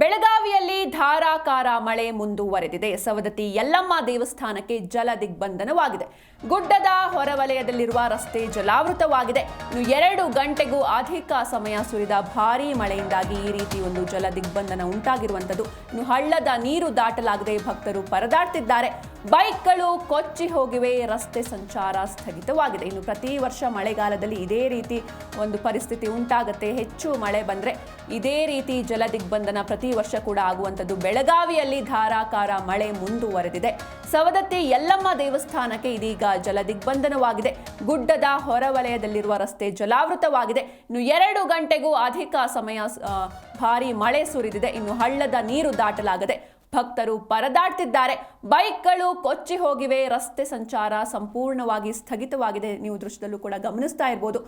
ಬೆಳಗಾವಿಯಲ್ಲಿ ಧಾರಾಕಾರ ಮಳೆ ಮುಂದುವರೆದಿದೆ. ಸವದತ್ತಿ ಯಲ್ಲಮ್ಮ ದೇವಸ್ಥಾನಕ್ಕೆ ಜಲ ದಿಗ್ಬಂಧನವಾಗಿದೆ. ಗುಡ್ಡದ ಹೊರವಲಯದಲ್ಲಿರುವ ರಸ್ತೆ ಜಲಾವೃತವಾಗಿದೆ. ಇನ್ನು ಎರಡು ಗಂಟೆಗೂ ಅಧಿಕ ಸಮಯ ಸುರಿದ ಭಾರೀ ಮಳೆಯಿಂದಾಗಿ ಈ ರೀತಿ ಒಂದು ಜಲ ದಿಗ್ಬಂಧನ ಉಂಟಾಗಿರುವಂಥದ್ದು. ಇನ್ನು ಹಳ್ಳದ ನೀರು ದಾಟಲಾಗದೆ ಭಕ್ತರು ಪರದಾಡ್ತಿದ್ದಾರೆ. ಬೈಕ್ಗಳು ಕೊಚ್ಚಿ ಹೋಗಿವೆ. ರಸ್ತೆ ಸಂಚಾರ ಸ್ಥಗಿತವಾಗಿದೆ. ಇನ್ನು ಪ್ರತಿ ವರ್ಷ ಮಳೆಗಾಲದಲ್ಲಿ ಇದೇ ರೀತಿ ಒಂದು ಪರಿಸ್ಥಿತಿ ಉಂಟಾಗುತ್ತೆ. ಹೆಚ್ಚು ಮಳೆ ಬಂದ್ರೆ ಇದೇ ರೀತಿ ಜಲ ದಿಗ್ಬಂಧನ ಪ್ರತಿ ವರ್ಷ ಕೂಡ ಆಗುವಂಥದ್ದು ಬೆಳಗಾವಿಯಲ್ಲಿ ಧಾರಾಕಾರ ಮಳೆ ಮುಂದುವರೆದಿದೆ. ಸವದತ್ತಿ ಯಲ್ಲಮ್ಮ ದೇವಸ್ಥಾನಕ್ಕೆ ಇದೀಗ ಜಲ ದಿಗ್ಬಂಧನವಾಗಿದೆ ಗುಡ್ಡದ ಹೊರವಲಯದಲ್ಲಿರುವ ರಸ್ತೆ ಜಲಾವೃತವಾಗಿದೆ. ಇನ್ನು ಎರಡು ಗಂಟೆಗೂ ಅಧಿಕ ಸಮಯ ಭಾರೀ ಮಳೆ ಸುರಿದಿದೆ. ಇನ್ನು ಹಳ್ಳದ ನೀರು ದಾಟಲಾಗದೆ ಭಕ್ತರು ಪರದಾಡ್ತಿದ್ದಾರೆ. ಬೈಕ್ಗಳು ಕೊಚ್ಚಿ ಹೋಗಿವೆ. ರಸ್ತೆ ಸಂಚಾರ ಸಂಪೂರ್ಣವಾಗಿ ಸ್ಥಗಿತವಾಗಿದೆ. ನೀವು ದೃಶ್ಯದಲ್ಲೂ ಕೂಡ ಗಮನಿಸ್ತಾ ಇರ್ಬೋದು.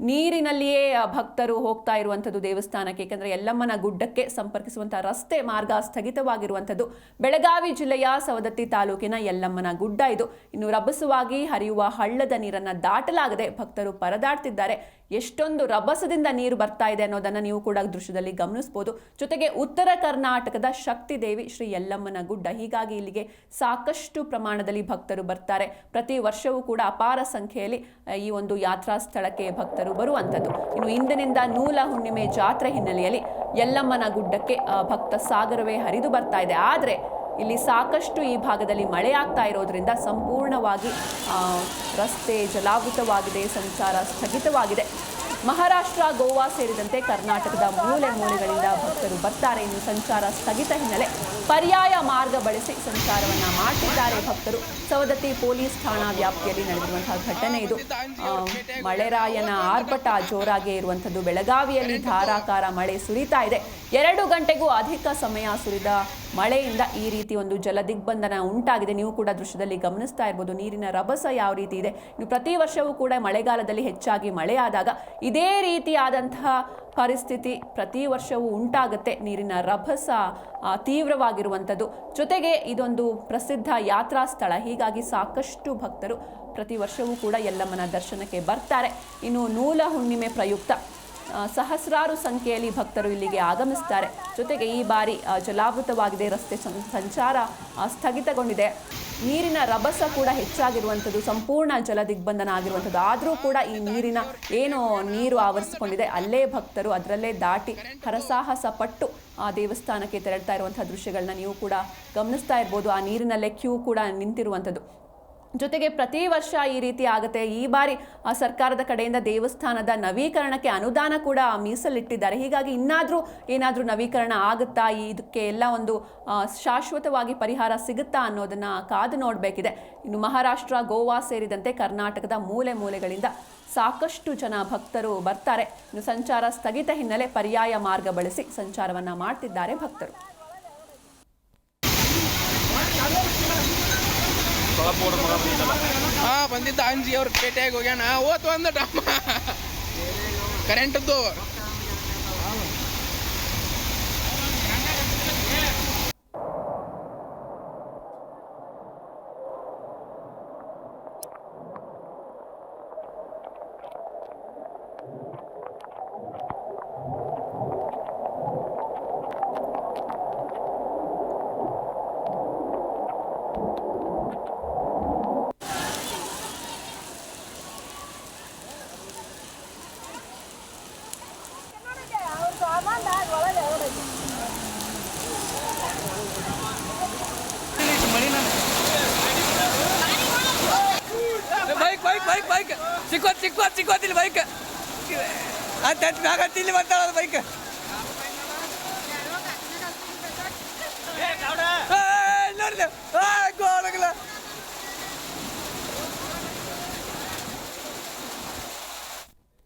ನೀರಿನಲ್ಲಿಯೇ ಭಕ್ತರು ಹೋಗ್ತಾ ಇರುವಂಥದ್ದು ದೇವಸ್ಥಾನಕ್ಕೆ, ಏಕೆಂದರೆ ಯಲ್ಲಮ್ಮನ ಗುಡ್ಡಕ್ಕೆ ಸಂಪರ್ಕಿಸುವಂಥ ರಸ್ತೆ ಮಾರ್ಗ ಸ್ಥಗಿತವಾಗಿರುವಂಥದ್ದು ಬೆಳಗಾವಿ ಜಿಲ್ಲೆಯ ಸವದತ್ತಿ ತಾಲೂಕಿನ ಯಲ್ಲಮ್ಮನ ಗುಡ್ಡ ಇದು. ಇನ್ನು ರಭಸವಾಗಿ ಹರಿಯುವ ಹಳ್ಳದ ನೀರನ್ನು ದಾಟಲಾಗದೆ ಭಕ್ತರು ಪರದಾಡ್ತಿದ್ದಾರೆ. ಎಷ್ಟೊಂದು ರಭಸದಿಂದ ನೀರು ಬರ್ತಾ ಇದೆ ಅನ್ನೋದನ್ನ ನೀವು ಕೂಡ ದೃಶ್ಯದಲ್ಲಿ ಗಮನಿಸ್ಬೋದು. ಜೊತೆಗೆ ಉತ್ತರ ಕರ್ನಾಟಕದ ಶಕ್ತಿ ದೇವಿ ಶ್ರೀ ಯಲ್ಲಮ್ಮನ ಗುಡ್ಡ, ಹೀಗಾಗಿ ಇಲ್ಲಿಗೆ ಸಾಕಷ್ಟು ಪ್ರಮಾಣದಲ್ಲಿ ಭಕ್ತರು ಬರ್ತಾರೆ. ಪ್ರತಿ ವರ್ಷವೂ ಕೂಡ ಅಪಾರ ಸಂಖ್ಯೆಯಲ್ಲಿ ಈ ಒಂದು ಯಾತ್ರಾ ಸ್ಥಳಕ್ಕೆ ಭಕ್ತರು ಬರುವಂಥದ್ದು. ಇನ್ನು ಇಂದಿನಿಂದ ನೂಲ ಹುಣ್ಣಿಮೆ ಜಾತ್ರೆ ಹಿನ್ನೆಲೆಯಲ್ಲಿ ಯಲ್ಲಮ್ಮನ ಗುಡ್ಡಕ್ಕೆ ಭಕ್ತ ಸಾಗರವೇ ಹರಿದು ಬರ್ತಾ ಇದೆ. ಆದರೆ ಇಲ್ಲಿ ಸಾಕಷ್ಟು ಈ ಭಾಗದಲ್ಲಿ ಮಳೆ ಆಗ್ತಾ ಇರೋದ್ರಿಂದ ಸಂಪೂರ್ಣವಾಗಿ ರಸ್ತೆ ಜಲಾವೃತವಾಗಿದೆ ಸಂಚಾರ ಸ್ಥಗಿತವಾಗಿದೆ. ಮಹಾರಾಷ್ಟ್ರ, ಗೋವಾ ಸೇರಿದಂತೆ ಕರ್ನಾಟಕದ ಮೂಲೆ ಮೂಲೆಗಳಿಂದ ಭಕ್ತರು ಬರ್ತಾರೆ. ಎಂದು ಸಂಚಾರ ಸ್ಥಗಿತ ಹಿನ್ನೆಲೆ ಪರ್ಯಾಯ ಮಾರ್ಗ ಬಳಸಿ ಸಂಚಾರವನ್ನ ಮಾಡ್ತಿದ್ದಾರೆ ಭಕ್ತರು. ಸವದತ್ತಿ ಪೊಲೀಸ್ ಠಾಣಾ ವ್ಯಾಪ್ತಿಯಲ್ಲಿ ನಡೆದಿರುವಂತಹ ಘಟನೆ ಇದು. ಮಳೆರಾಯನ ಆರ್ಭಟ ಜೋರಾಗೇ ಇರುವಂಥದ್ದು. ಬೆಳಗಾವಿಯಲ್ಲಿ ಧಾರಾಕಾರ ಮಳೆ ಸುರಿತಾ ಇದೆ. ಎರಡು ಗಂಟೆಗೂ ಅಧಿಕ ಸಮಯ ಸುರಿದ ಮಳೆಯಿಂದ ಈ ರೀತಿ ಒಂದು ಜಲ ದಿಗ್ಬಂಧನ ಉಂಟಾಗಿದೆ. ನೀವು ಕೂಡ ದೃಶ್ಯದಲ್ಲಿ ಗಮನಿಸ್ತಾ ಇರ್ಬೋದು, ನೀರಿನ ರಭಸ ಯಾವ ರೀತಿ ಇದೆ. ಪ್ರತಿ ವರ್ಷವೂ ಕೂಡ ಮಳೆಗಾಲದಲ್ಲಿ ಹೆಚ್ಚಾಗಿ ಮಳೆಯಾದಾಗ ಇದೇ ರೀತಿಯಾದಂತಹ ಪರಿಸ್ಥಿತಿ ಪ್ರತಿ ವರ್ಷವೂ ಉಂಟಾಗುತ್ತೆ. ನೀರಿನ ರಭಸ ತೀವ್ರವಾಗಿರುವಂಥದ್ದು. ಜೊತೆಗೆ ಇದೊಂದು ಪ್ರಸಿದ್ಧ ಯಾತ್ರಾ ಸ್ಥಳ. ಹೀಗಾಗಿ ಸಾಕಷ್ಟು ಭಕ್ತರು ಪ್ರತಿ ವರ್ಷವೂ ಕೂಡ ಯಲ್ಲಮ್ಮನ ದರ್ಶನಕ್ಕೆ ಬರ್ತಾರೆ. ಇನ್ನು ನೂಲ ಹುಣ್ಣಿಮೆ ಪ್ರಯುಕ್ತ ಸಹಸ್ರಾರು ಸಂಖ್ಯೆಯಲ್ಲಿ ಭಕ್ತರು ಇಲ್ಲಿಗೆ ಆಗಮಿಸ್ತಾರೆ. ಜೊತೆಗೆ ಈ ಬಾರಿ ಜಲಾವೃತವಾಗಿದೆ. ರಸ್ತೆ ಸಂಚಾರ ಸ್ಥಗಿತಗೊಂಡಿದೆ. ನೀರಿನ ರಭಸ ಕೂಡ ಹೆಚ್ಚಾಗಿರುವಂಥದ್ದು, ಸಂಪೂರ್ಣ ಜಲ ದಿಗ್ಬಂಧನ ಆಗಿರುವಂಥದ್ದು. ಆದರೂ ಕೂಡ ಈ ನೀರಿನ ಏನು ನೀರು ಆವರಿಸಿಕೊಂಡಿದೆ. ಅಲ್ಲೇ ಭಕ್ತರು ಅದರಲ್ಲೇ ದಾಟಿ ಹರಸಾಹಸ ಪಟ್ಟು ಆ ದೇವಸ್ಥಾನಕ್ಕೆ ತೆರಳ್ತಾ ಇರುವಂತಹ ದೃಶ್ಯಗಳನ್ನ ನೀವು ಕೂಡ ಗಮನಿಸ್ತಾ ಇರ್ಬೋದು. ಆ ನೀರಿನಲ್ಲೇ ಕ್ಯೂ ಕೂಡ ನಿಂತಿರುವಂಥದ್ದು. ಜೊತೆಗೆ ಪ್ರತಿ ವರ್ಷ ಈ ರೀತಿ ಆಗುತ್ತೆ. ಈ ಬಾರಿ ಸರ್ಕಾರದ ಕಡೆಯಿಂದ ದೇವಸ್ಥಾನದ ನವೀಕರಣಕ್ಕೆ ಅನುದಾನ ಕೂಡ ಮೀಸಲಿಟ್ಟಿದ್ದಾರೆ. ಹೀಗಾಗಿ ಇನ್ನಾದರೂ ಏನಾದರೂ ನವೀಕರಣ ಆಗುತ್ತಾ? ಈ ಇದಕ್ಕೆ ಎಲ್ಲ ಒಂದು ಶಾಶ್ವತವಾಗಿ ಪರಿಹಾರ ಸಿಗುತ್ತಾ ಅನ್ನೋದನ್ನು ಕಾದು ನೋಡಬೇಕಿದೆ. ಇನ್ನು ಮಹಾರಾಷ್ಟ್ರ, ಗೋವಾ ಸೇರಿದಂತೆ ಕರ್ನಾಟಕದ ಮೂಲೆ ಮೂಲೆಗಳಿಂದ ಸಾಕಷ್ಟು ಜನ ಭಕ್ತರು ಬರ್ತಾರೆ. ಇನ್ನು ಸಂಚಾರ ಸ್ಥಗಿತ ಹಿನ್ನೆಲೆ ಪರ್ಯಾಯ ಮಾರ್ಗ ಬಳಸಿ ಸಂಚಾರವನ್ನು ಮಾಡ್ತಿದ್ದಾರೆ ಭಕ್ತರು. ಹಾ ಬಂದಿದ್ದ ಅಂಜಿ ಅವ್ರ ಪೇಟೆಗೆ ಹೋಗ್ಯಾನ. ಓತ್ ಒಂದ ಕರೆಂಟದ್ದು ಬೈಕ್ ಬೈಕ್ ಸಿಕ್ಕೋತ್ ಸಿಕ್ಕೋತ್ ಸಿಕ್ಕೋತಿಲ್ಲ ಬೈಕ್ ಅಂತ ಮ್ಯಾಗ ಇಲ್ಲಿ ಬರ್ತಾಳ ಬೈಕ್ ನೋಡಿದೆ.